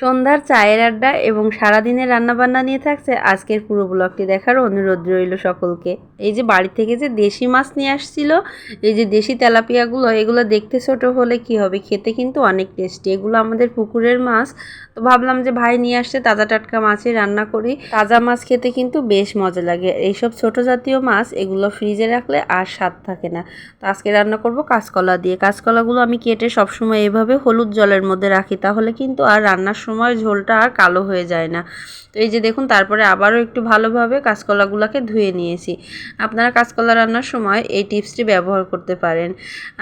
সন্ধ্যার চায়ের আড্ডা এবং সারাদিনের রান্নাবান্না নিয়ে থাকছে আজকের পুরো ব্লগটি দেখার অনুরোধ রইল সকলকে। এই যে বাড়ি থেকে যে দেশি মাছ নিয়ে আসছিল, এই যে দেশি তেলাপিয়াগুলো, এগুলো দেখতে ছোট হলে কি হবে? খেতে কিন্তু অনেক টেস্টি এগুলো আমাদের পুকুরের মাছ। তো ভাবলাম যে ভাই নিয়ে আসছে, তাজা টাটকা মাছই রান্না করি। তাজা মাছ খেতে কিন্তু বেশ মজা লাগে। এইসব ছোট জাতীয় মাছ, এগুলো ফ্রিজে রাখলে আর স্বাদ থাকে না। তো আজকে রান্না করব কাঁচকলা দিয়ে। কাঁচকলাগুলো আমি কেটে সবসময় এভাবে হলুদ জলের মধ্যে রাখি, তাহলে কিন্তু আর রান্নার সময় ঝোলটা আর কালো হয়ে যায় না। তো এই যে দেখুন, তারপরে আবারও একটু ভালোভাবে কাঁচকলাগুলোকে ধুয়ে নিয়েছি। আপনারা কাঁচকলা রান্নার সময় এই টিপসটি ব্যবহার করতে পারেন।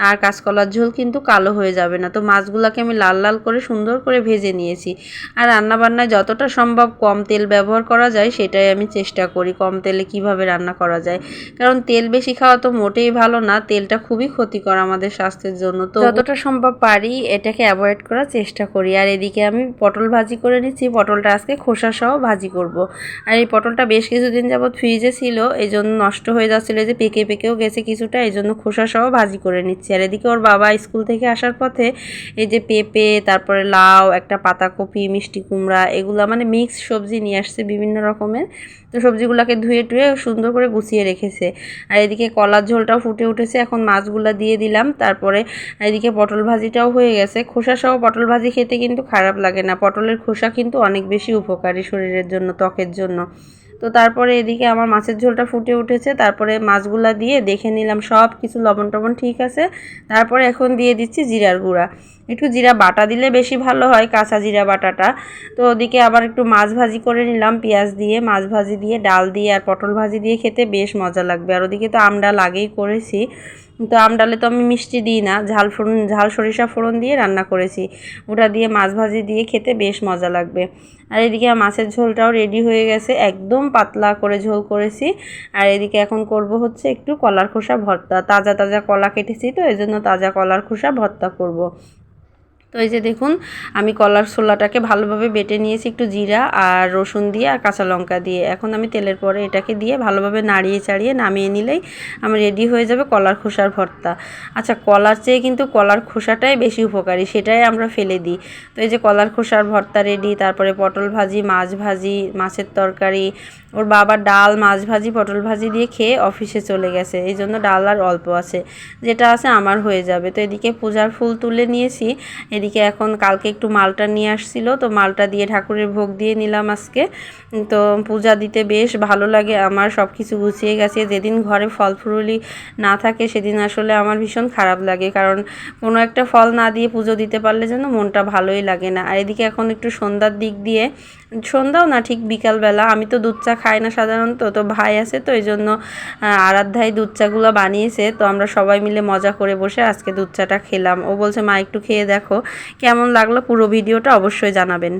আর কাঁচকলার ঝোল কিন্তু কালো হয়ে যাবে না। তো মাছগুলোকে আমি লাল লাল করে সুন্দর করে ভেজে নিয়েছি। আর রান্নাবান্নায় যতটা সম্ভব কম তেল ব্যবহার করা যায়, সেটাই আমি চেষ্টা করি কম তেলে কীভাবে রান্না করা যায়। কারণ তেল বেশি খাওয়া তো মোটেই ভালো না। তেলটা খুবই ক্ষতিকর আমাদের স্বাস্থ্যের জন্য। তো যতটা সম্ভব পারি এটাকে অ্যাভয়েড করার চেষ্টা করি। আর এদিকে আমি পটল ভাজি করে নিচ্ছি। পটলটা আজকে খোসা সহ ভাজি করব। আর এই পটলটা বেশ কিছুদিন যাবৎ ফ্রিজে ছিল এই জন্য নষ্ট হয়ে যাচ্ছিল যে পেকে পেকেও গেছে কিছুটা এই জন্য খোসা সহ ভাজি করে নিচ্ছি। আর এদিকে ওর বাবা স্কুল থেকে আসার পথে এই যে পেঁপে, তারপরে লাউ, একটা পাতাকপি, মিষ্টি কুমড়া, এগুলো মানে মিক্সড সবজি নিয়ে আসছে বিভিন্ন রকমের। তো সবজিগুলোকে ধুয়ে টুয়ে সুন্দর করে গুছিয়ে রেখেছে। আর এদিকে কলার ঝোলটাও ফুটে উঠেছে, এখন মাছগুলো দিয়ে দিলাম। তারপরে এদিকে পটল ভাজিটাও হয়ে গেছে। খোসা সহ পটল ভাজি খেতে কিন্তু খারাপ লাগে না। পটলের খোসা কিন্তু অনেক বেশি উপকারী শরীরের জন্য, ত্বকের জন্য। তো তারপরে এদিকে আমার মাছের ঝোলটা ফুটে উঠেছে। তারপরে মাছগুলা দিয়ে দেখে নিলাম সব কিছু লবণ টবণ ঠিক আছে। তারপরে এখন দিয়ে দিচ্ছি জিরার গুঁড়া। একটু জিরা বাটা দিলে বেশি ভালো হয়, কাঁচা জিরা বাটাটা। তো ওদিকে আবার একটু মাছ ভাজি করে নিলাম, পেঁয়াজ দিয়ে, মাছ ভাজি দিয়ে, ডাল দিয়ে আর পটল ভাজি দিয়ে খেতে বেশ মজা লাগবে। আর ওদিকে তো আমডাল আগেই করেছি। তো আমডালে তো আমি মিষ্টি দিই না, ঝাল ফোড়ন, ঝাল সরিষা ফোড়ন দিয়ে রান্না করেছি। ওটা দিয়ে মাছ ভাজি দিয়ে খেতে বেশ মজা লাগবে। আর এদিকে মাছের ঝোলটাও রেডি হয়ে গেছে, একদম পাতলা করে ঝোল করেছি। আর এদিকে এখন করব হচ্ছে একটু কলার খোসা ভর্তা। তাজা তাজা কলা কেটেছি তো এই জন্য তাজা কলার খোসা ভর্তা করব। তো এই যে দেখুন, আমি কলার ছোলাটাকে ভালোভাবে বেটে নিয়েছি একটু জিরা আর রসুন দিয়ে আর কাঁচা লঙ্কা দিয়ে। এখন আমি তেলের পরে এটাকে দিয়ে ভালোভাবে নাড়িয়ে চাড়িয়ে নামিয়ে নিলেই আমি রেডি হয়ে যাবে কলার খোসার ভর্তা। আচ্ছা কলার চেয়ে কিন্তু কলার খোসাটাই বেশি উপকারী, সেটাই আমরা ফেলে দিই। তো এই যে কলার খোসার ভর্তা রেডি তারপরে পটল ভাজি, মাছ ভাজি, মাছের তরকারি, ওর বাবা ডাল, মাছ ভাজি, পটল ভাজি দিয়ে খেয়ে অফিসে চলে গেছে। এই জন্য ডাল আর অল্প আছে, যেটা আছে আমার হয়ে যাবে। তো এদিকে পূজার ফুল তুলে নিয়েছি এদিকে এখন কালকে একটু মালটা নিয়ে আসছিল, তো মালটা দিয়ে ঠাকুরের ভোগ দিয়ে নিলাম আজকে। তো পূজা দিতে বেশ ভালো লাগে, আমার সব কিছু গুছিয়ে গেছে। যেদিন ঘরে ফল ফুরুলি না থাকে, সেদিন আসলে আমার ভীষণ খারাপ লাগে, কারণ কোনো একটা ফল না দিয়ে পুজো দিতে পারলে যেন মনটা ভালোই লাগে না। আর এদিকে এখন একটু সন্ধ্যার দিক দিয়ে, সন্ধ্যাও না ঠিক বিকালবেলা, আমি তো দুধ চা খাই না সাধারণত, তো ভাই আছে, তো এই জন্য আরাধ্যায় দুধ চাগুলো বানিয়েছে, তো আমরা সবাই মিলে মজা করে বসে আজকে দুধ চাটা খেলাম। ও বলছে, মা, একটু খেয়ে দেখো। কেমন লাগল পুরো ভিডিওটা অবশ্যই জানাবেন।